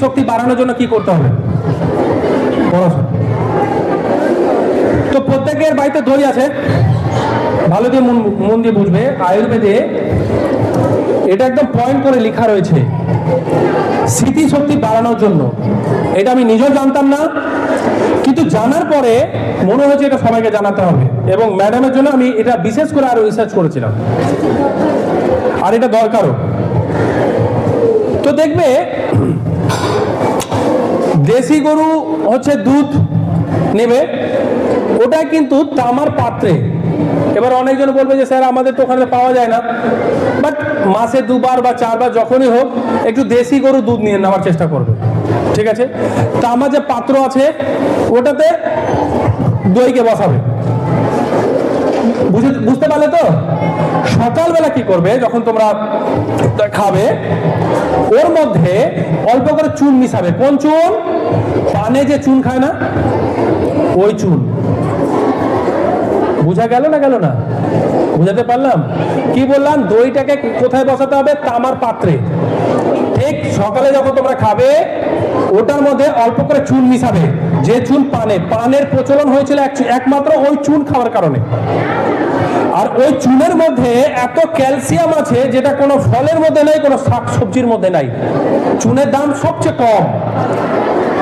স্মৃতিশক্তি বাড়ানোর জন্য কি করতে হবে? তো প্রত্যেকের বাড়িতে দই আছে। ভালো দিয়ে মন মন দিয়ে বুঝবে। আয়ুর্বেদে এটা একদম পয়েন্ট করে লেখা রয়েছে। স্মৃতিশক্তি বাড়ানোর জন্য। এটা আমি নিজেও জানতাম না। কিন্তু জানার পরে মনে হয়েছে এটা সবাইকে জানাতে হবে। এবং ম্যাডামের জন্য আমি এটা বিশেষ করে আরও রিসার্চ করেছিলাম। আর এটা দরকারও। তো দেখবে দেশি গরু হচ্ছে দুধ নেবে। ওটা কিন্তু তামার পাত্রে। এবার অনেকজন বলবে যে, স্যার, আমাদের তো ওখানে পাওয়া যায় না। বাট মাসে দুবার বা চারবার যখনই হোক, একটু দেশি গরু দুধ নিয়ে নেওয়ার চেষ্টা করবে। ঠিক আছে? তামার যে পাত্র আছে, ওটাতে দইকে বসাবে। বুঝতে পারলে তো? সকালবেলা কি করবে যখন তোমরা খাবে? ওর মধ্যে অল্প করে চুন মিশাবে। কোন চুন? পানে যে চুন খায় না? ওই চুন। বুঝা গেল না গেল না? বুঝাতে পারলাম? কি বললাম? দইটাকে কোথায় বসাতে হবে? তামার পাত্রে। ঠিক সকালে যখন তোমরা খাবে, ওটার মধ্যে অল্প করে চুন মিশাবে। যে চুন পানে পানের প্রচলন হয়েছিল একমাত্র ওই চুন খাওয়ার কারণে। আর ওই চুনের মধ্যে এত ক্যালসিয়াম আছে যেটা কোনো ফলের মধ্যে নাই, কোনো শাক সবজির মধ্যে নাই। চুনের দাম সবচেয়ে কম।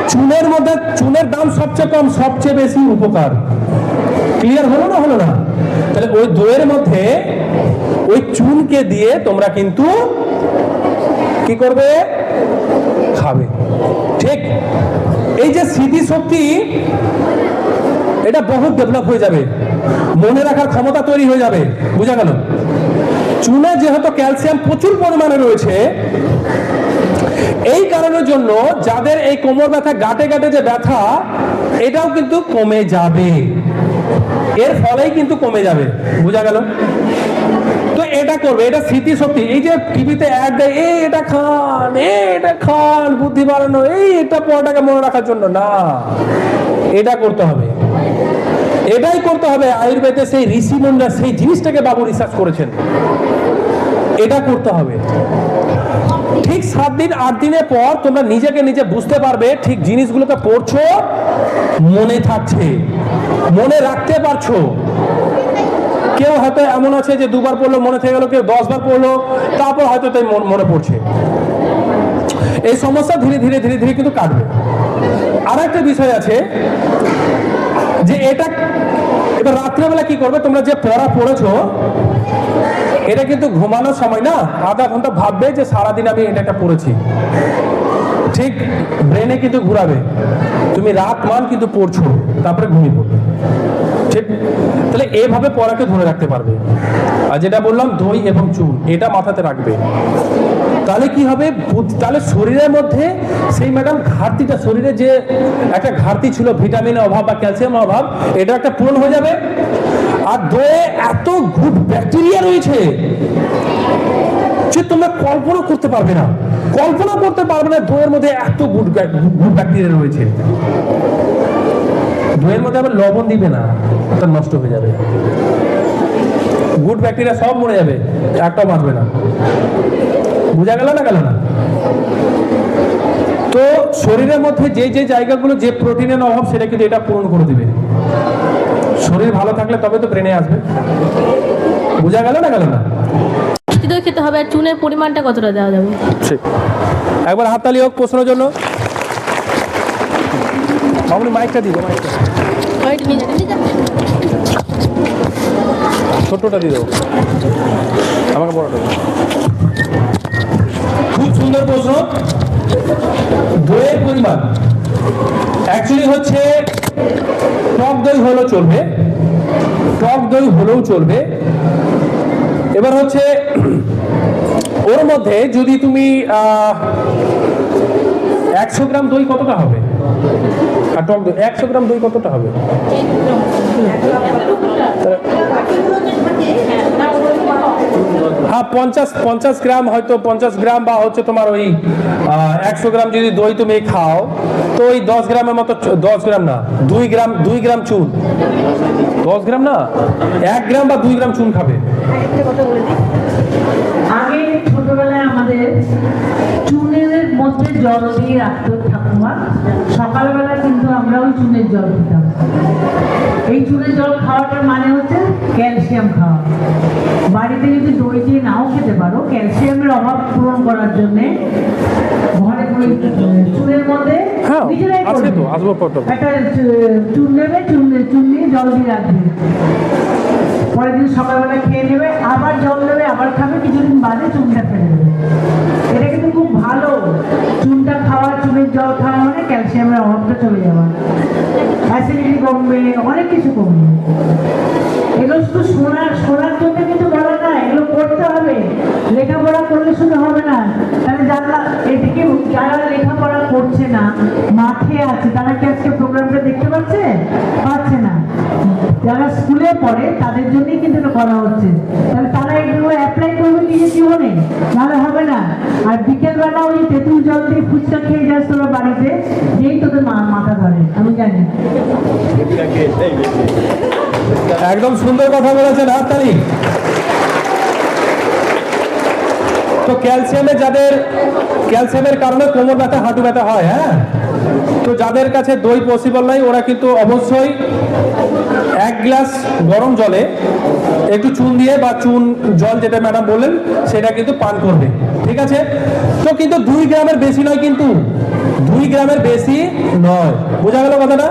চুনের মধ্যে, চুনের দাম সবচেয়ে কম, সবচেয়ে বেশি উপকার। ক্লিয়ার হলো না হলো না? তাহলে ওই দইয়ের মধ্যে ওই চুনকে দিয়ে তোমরা কিন্তু কি করবে? খাবে। ঠিক। এই যে স্মৃতিশক্তি এটা বহু ডেভেলপ হয়ে যাবে। মনে রাখার ক্ষমতা তৈরি হয়ে যাবে। বুঝা গেল? চুনে যেহেতু ক্যালসিয়াম প্রচুর পরিমাণে রয়েছে, এই কারণের জন্য যাদের এই কোমর ব্যথা, গাটে গাটে যে ব্যথা, এটাও কিন্তু কমে যাবে। এর ফলেই কিন্তু কমে যাবে। বুঝা গেল? তো এটা করবে, এটা স্মৃতিশক্তি। এই যে টিভিতে অ্যাড দেয় এই এটা খান এই এটা খান বুদ্ধি বাড়ানো এই, এটা পড়াটাকে মনে রাখার জন্য। না, এটা করতে হবে। এটাই করতে হবে আয়ুর্বেদে সেই ঋষি মুন্ডা সেই জিনিসটাকে বাবু রিসার্চ করেছেন। এটা করতে হবে। ঠিক সাত দিন, আট দিনের পর তোমরা নিজেকে নিজে বুঝতে পারবে ঠিক জিনিসগুলোকে পড়ছো, মনে থাকছে, মনে রাখতে পারছ। কেউ হয়তো এমন আছে যে দুবার পড়ল, মনে থেকে গেল, কেউ দশবার পড়ল, তারপর হয়তো তাই মন- পড়ছে। এই সমস্যা ধীরে ধীরে ধীরে ধীরে কিন্তু কাটবে। আর একটা বিষয় আছে যে এটা এবার রাত্রেবেলা কি করবে? তোমরা যে পড়া পড়েছো, এটা কিন্তু ঘুমানোর সময় না? আধা ঘণ্টা ভাববে যে সারাদিন আমি এটা একটা পড়েছি। ঠিক ব্রেনে কিন্তু ঘুরাবে। তুমি রাত মান কিন্তু পড়ছো, তারপরে ঘুমিয়ে পড়বে। ঠিক তাহলে এভাবে পড়াকে ধরে রাখতে পারবে। আর যেটা বললাম, দই এবং চুন, এটা মাথাতে রাখবে। তাহলে কি হবে? তাহলে শরীরের মধ্যে সেই ম্যাডাম ঘাটতিটা, শরীরে যে একটা ঘাটতি ছিল ভিটামিনের অভাব বা ক্যালসিয়ামের অভাব, এটা একটা পূরণ হয়ে যাবে। আর দয়ে এত গুড ব্যাকটেরিয়া রয়েছে যে তোমরা কল্পনা করতে পারবে না। কল্পনা করতে পারবে না দইয়ের মধ্যে এত গুড গুড ব্যাকটেরিয়া রয়েছে। দইয়ের মধ্যে আবার লবণ দিবে না। ওটা নষ্ট হয়ে যাবে। গুড ব্যাকটেরিয়া সব মরে যাবে একটাও বাঁচবে না। বোঝা গেল না গেল না? তো শরীরের মধ্যে যে যে জায়গাগুলো যে প্রোটিনের অভাব সেটা কিন্তু এটা পূরণ করে দিবে। শরীর ভালো থাকলে তবে তো ব্রেনে আসবে। বোঝা গেল না গেল না? মিষ্টি খেতে হবে আর চুনের পরিমাণটা কতটা দেওয়া যাবে? ঠিক। একবার হাততালি হোক প্রশ্নের জন্য। মামুনি মাইকটা দিবে মাইকটা ছোটটা দিয়ে দেবো আমাকে বড়টা। খুব সুন্দর প্রশ্ন। দইয়ের পরিমাণ। অ্যাকচুয়ালি হচ্ছে, টক দই হলেও চলবে, টক দই হলেও চলবে। এবার হচ্ছে, ওর মধ্যে যদি তুমি একশো গ্রাম দই কতটা হবে? আর টক দই, একশো গ্রাম দই কতটা হবে? হ্যাঁ পঞ্চাশ পঞ্চাশ গ্রাম হয়তো, পঞ্চাশ গ্রাম বা হচ্ছে তোমার ওই একশো গ্রাম যদি দই তুমি খাও, তো ওই দশ গ্রামের মতো দশ গ্রাম না, দুই গ্রাম দুই গ্রাম চুন। দশ গ্রাম না? এক গ্রাম বা দুই গ্রাম চুন খাবে। জল দিয়ে রাখতো ঠাকুমা। সকালবেলা কিন্তু আমরা ওই চুনের জল খেতাম। এই চুনের জল খাওয়াটার মানে হচ্ছে ক্যালসিয়াম খাওয়া। বাড়িতে যদি দই দিয়ে নাও খেতে পারো ক্যালসিয়ামের অভাব পূরণ করার জন্যে ঘরে চুনের মধ্যে হ্যাঁ, নিজেরাই আছে করবে। তো, আসবাব পত্র। একটা চুন নেবে চুন চুন নিয়ে জল দিয়ে রাখবে। পরের দিন সকালবেলা খেয়ে নেবে আবার জল নেবে আবার খাবে কিছুদিন বাদে চুনটা ফেলে চলে অ্যাসিডিটি কমবে, অনেক কিছু কমবে। এগুলো শুধু শোনার জন্য কিন্তু বলা না এগুলো করতে হবে। লেখাপড়া করলে শুধু হবে না, তাহলে যারা এদিকে যারা লেখাপড়া করছে না, মাঠে আছে, তারা কি আজকে প্রোগ্রামটা দেখতে পাচ্ছে? পাচ্ছে না। যারা স্কুলে পড়ে, তাদের জন্যই কিন্তু এটা করা হচ্ছে। তাহলে তারা এগুলো অ্যাপ্লাই করবে নিজের জীবনে? নাহলে হবে না। আর বিকেলবেলা ওই তেঁতুল জল দিয়ে ফুচকা খেয়ে যাস তোরা বাড়িতে, যেই তোদের মাথা ধরে, আমি জানি। একদম সুন্দর কথা বলেছেন হাততালি তো ক্যালসিয়ামে যাদের ক্যালসিয়ামের কারণে কোমর ব্যথা, হাঁটু ব্যথা হয় হ্যাঁ? তো যাদের কাছে দই পসিবল নাই, ওরা কিন্তু অবশ্যই এক গ্লাস গরম জলে একটু চুন দিয়ে বা চুন জল যেটা ম্যাডাম বললেন, সেটা কিন্তু পান করবে। ঠিক আছে? তো কিন্তু দুই গ্রামের বেশি নয় কিন্তু, দুই গ্রামের বেশি নয়। বোঝা গেল কথাটা?